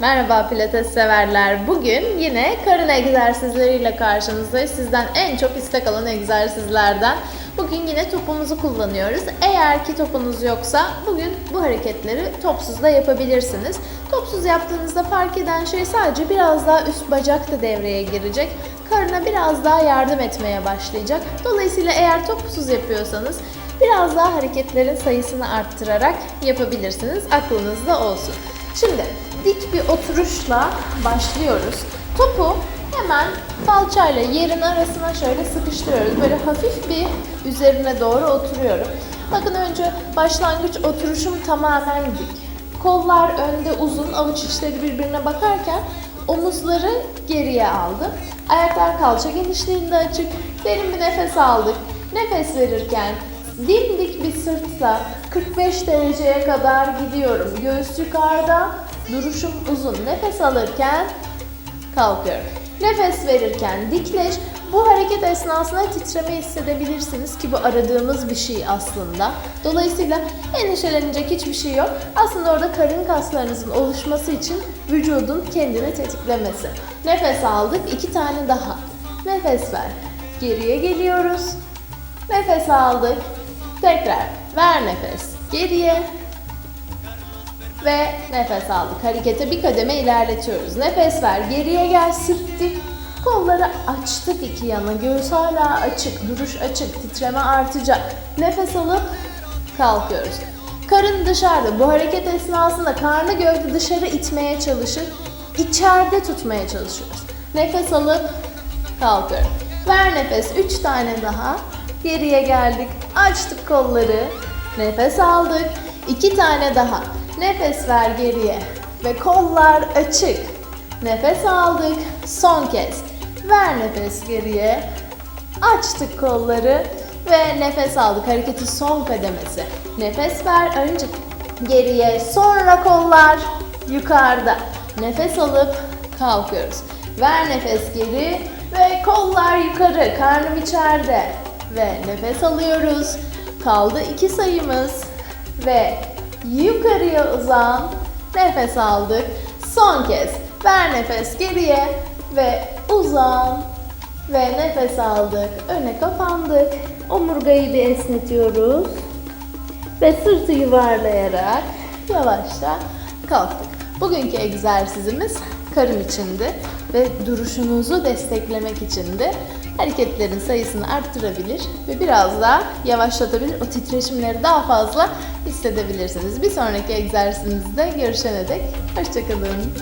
Merhaba pilates severler. Bugün yine karın egzersizleriyle karşınızdayız. Sizden en çok istek alan egzersizlerden. Bugün yine topumuzu kullanıyoruz. Eğer ki topunuz yoksa bugün bu hareketleri topsuz da yapabilirsiniz. Topsuz yaptığınızda fark eden şey sadece biraz daha üst bacak da devreye girecek. Karına biraz daha yardım etmeye başlayacak. Dolayısıyla eğer topsuz yapıyorsanız biraz daha hareketlerin sayısını arttırarak yapabilirsiniz. Aklınızda olsun. Şimdi dik bir oturuşla başlıyoruz. Topu hemen kalçayla yerin arasına şöyle sıkıştırıyoruz. Böyle hafif bir üzerine doğru oturuyorum. Bakın önce başlangıç oturuşum tamamen dik. Kollar önde uzun, avuç içleri birbirine bakarken omuzları geriye aldım. Ayaklar kalça genişliğinde açık. Derin bir nefes aldık. Nefes verirken dimdik bir sırtla 45 dereceye kadar gidiyorum. Göğüs yukarıda, duruşum uzun. Nefes alırken kalkıyorum. Nefes verirken dikleş. Bu hareket esnasında titreme hissedebilirsiniz ki bu aradığımız bir şey aslında. Dolayısıyla endişelenecek hiçbir şey yok. Aslında orada karın kaslarınızın oluşması için vücudun kendini tetiklemesi. Nefes aldık. iki tane daha. Nefes ver. Geriye geliyoruz. Nefes aldık. Tekrar ver nefes. Geriye ve nefes aldık. Harekete bir kademe ilerletiyoruz. Nefes ver. Geriye gel. Sırt dik. Kolları açtık iki yana. Göğüs hala açık. Duruş açık. Titreme artacak. Nefes alıp kalkıyoruz. Karın dışarıda. Bu hareket esnasında karnı gövde dışarı itmeye çalışır. İçeride tutmaya çalışıyoruz. Nefes alıp kalkıyorum. Ver nefes. Üç tane daha. Geriye geldik. Açtık kolları. Nefes aldık. İki tane daha. Nefes ver geriye. Ve kollar açık. Nefes aldık. Son kez. Ver nefes geriye. Açtık kolları ve nefes aldık. Hareketin son kademesi. Nefes ver önce geriye, sonra kollar yukarıda. Nefes alıp kalkıyoruz. Ver nefes geri ve kollar yukarı, karnım içeride. Ve nefes alıyoruz. Kaldı iki sayımız. Ve yukarıya uzan. Nefes aldık. Son kez. Ver nefes geriye ve uzan. Ve nefes aldık. Öne kapandık. Omurgayı bir esnetiyoruz. Ve sırtı yuvarlayarak yavaşça kalktık. Bugünkü egzersizimiz karın içindi ve duruşunuzu desteklemek içindi. Hareketlerin sayısını arttırabilir ve biraz daha yavaşlatabilir. O titreşimleri daha fazla hissedebilirsiniz. Bir sonraki egzersizimizde görüşene dek hoşçakalın.